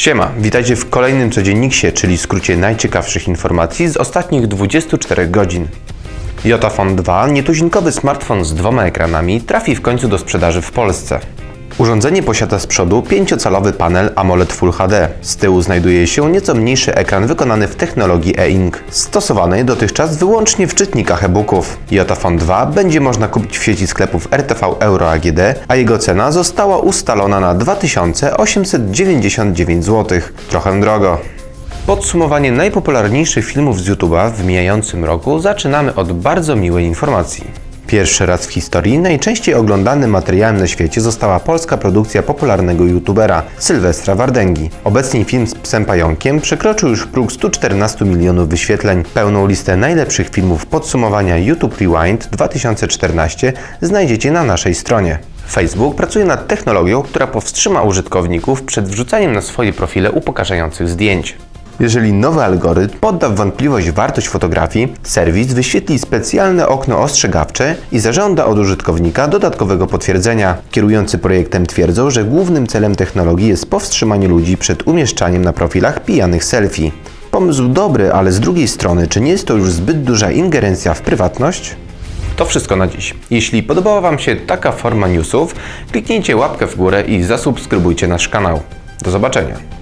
Siema, witajcie w kolejnym codzienniksie, czyli skrócie najciekawszych informacji z ostatnich 24 godzin. Jotafone 2, nietuzinkowy smartfon z dwoma ekranami, trafi w końcu do sprzedaży w Polsce. Urządzenie posiada z przodu 5-calowy panel AMOLED Full HD. Z tyłu znajduje się nieco mniejszy ekran wykonany w technologii e-ink, stosowany dotychczas wyłącznie w czytnikach e-booków. Jotafone 2 będzie można kupić w sieci sklepów RTV Euro AGD, a jego cena została ustalona na 2899 zł. Trochę drogo. Podsumowanie najpopularniejszych filmów z YouTube'a w mijającym roku zaczynamy od bardzo miłej informacji. Pierwszy raz w historii najczęściej oglądanym materiałem na świecie została polska produkcja popularnego youtubera Sylwestra Wardęgi. Obecnie film z psem pająkiem przekroczył już próg 114 milionów wyświetleń. Pełną listę najlepszych filmów podsumowania YouTube Rewind 2014 znajdziecie na naszej stronie. Facebook pracuje nad technologią, która powstrzyma użytkowników przed wrzucaniem na swoje profile upokarzających zdjęć. Jeżeli nowy algorytm podda w wątpliwość wartość fotografii, serwis wyświetli specjalne okno ostrzegawcze i zażąda od użytkownika dodatkowego potwierdzenia. Kierujący projektem twierdzą, że głównym celem technologii jest powstrzymanie ludzi przed umieszczaniem na profilach pijanych selfie. Pomysł dobry, ale z drugiej strony, czy nie jest to już zbyt duża ingerencja w prywatność? To wszystko na dziś. Jeśli podobała Wam się taka forma newsów, kliknijcie łapkę w górę i zasubskrybujcie nasz kanał. Do zobaczenia.